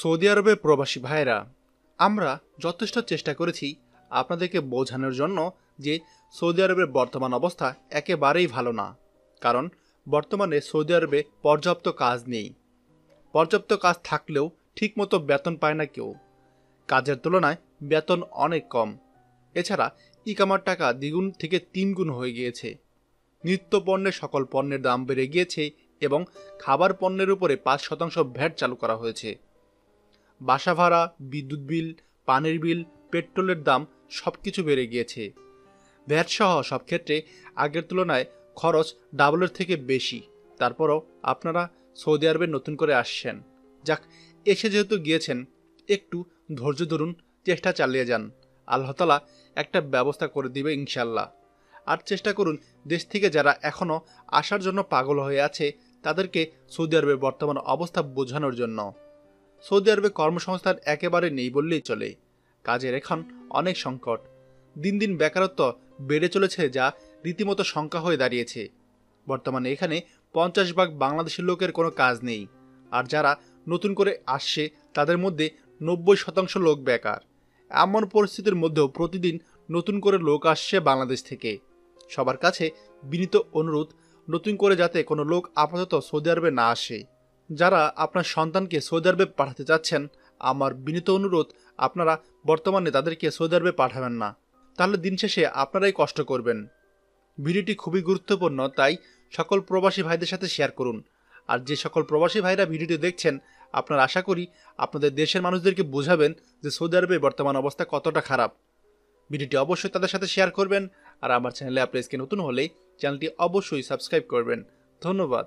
Saudi আরবের প্রবাসী ভাইরা আমরা যথেষ্ট চেষ্টা করেছি আপনাদেরকে বোঝানোর জন্য যে সৌদি আরবের বর্তমান অবস্থা একেবারেই ভালো না। কারণ বর্তমানে সৌদি আরবে পর্যাপ্ত কাজ নেই। পর্যাপ্ত কাজ থাকলেও ঠিকমতো বেতন পায় না কেউ। কাজের তুলনায় বেতন অনেক কম। এছাড়া ইকামার টাকা দ্বিগুণ থেকে তিনগুণ হয়ে গিয়েছে। নিত্য পণ্যের সকল পণ্যের দাম বেড়ে গিয়েছে এবং খাবার পণ্যের উপরে পাঁচ শতাংশ ভ্যাট চালু করা হয়েছে। বাসা ভাড়া, বিদ্যুৎ বিল, পানির বিল, পেট্রোলের দাম সব কিছু বেড়ে গিয়েছে। ভ্যাট সহ সব ক্ষেত্রে আগের তুলনায় খরচ ডাবলের থেকে বেশি। তারপরও আপনারা সৌদি আরবে নতুন করে আসছেন। যাক, এসে যেহেতু গিয়েছেন, একটু ধৈর্য ধরুন, চেষ্টা চালিয়ে যান। আল্লাহ তালা একটা ব্যবস্থা করে দিবে ইনশাল্লাহ আর চেষ্টা করুন, দেশ থেকে যারা এখনও আসার জন্য পাগল হয়ে আছে, তাদেরকে সৌদি আরবের বর্তমান অবস্থা বোঝানোর জন্য। সৌদি আরবে কর্মসংস্থান একেবারে নেই বললেই চলে। কাজের এখন অনেক সংকট। দিন দিন বেকারত্ব বেড়ে চলেছে যা রীতিমতো সংখ্যা হয়ে দাঁড়িয়েছে। বর্তমানে এখানে পঞ্চাশ ভাগ বাংলাদেশের লোকের কোনো কাজ নেই। আর যারা নতুন করে আসছে, তাদের মধ্যে নব্বই শতাংশ লোক বেকার। এমন পরিস্থিতির মধ্যেও প্রতিদিন নতুন করে লোক আসছে বাংলাদেশ থেকে। সবার কাছে বিনীত অনুরোধ, নতুন করে যাতে কোনো লোক আপাতত সৌদি আরবে না আসে। যারা আপনার সন্তানকে সৌদি আরবে পাঠাতে চাচ্ছেন, আমার বিনীত অনুরোধ, আপনারা বর্তমানে তাদেরকে সৌদি আরবে পাঠাবেন না। তাহলে দিন শেষে আপনারাই কষ্ট করবেন। ভিডিওটি খুবই গুরুত্বপূর্ণ, তাই সকল প্রবাসী ভাইদের সাথে শেয়ার করুন। আর যে সকল প্রবাসী ভাইরা ভিডিওটি দেখছেন, আপনারা আশা করি আপনাদের দেশের মানুষদেরকে বোঝাবেন যে সৌদি আরবে বর্তমান অবস্থা কতটা খারাপ। ভিডিওটি অবশ্যই তাদের সাথে শেয়ার করবেন, আর আমার চ্যানেলে আপনি আজকে নতুন হলে চ্যানেলটি অবশ্যই সাবস্ক্রাইব করবেন। ধন্যবাদ।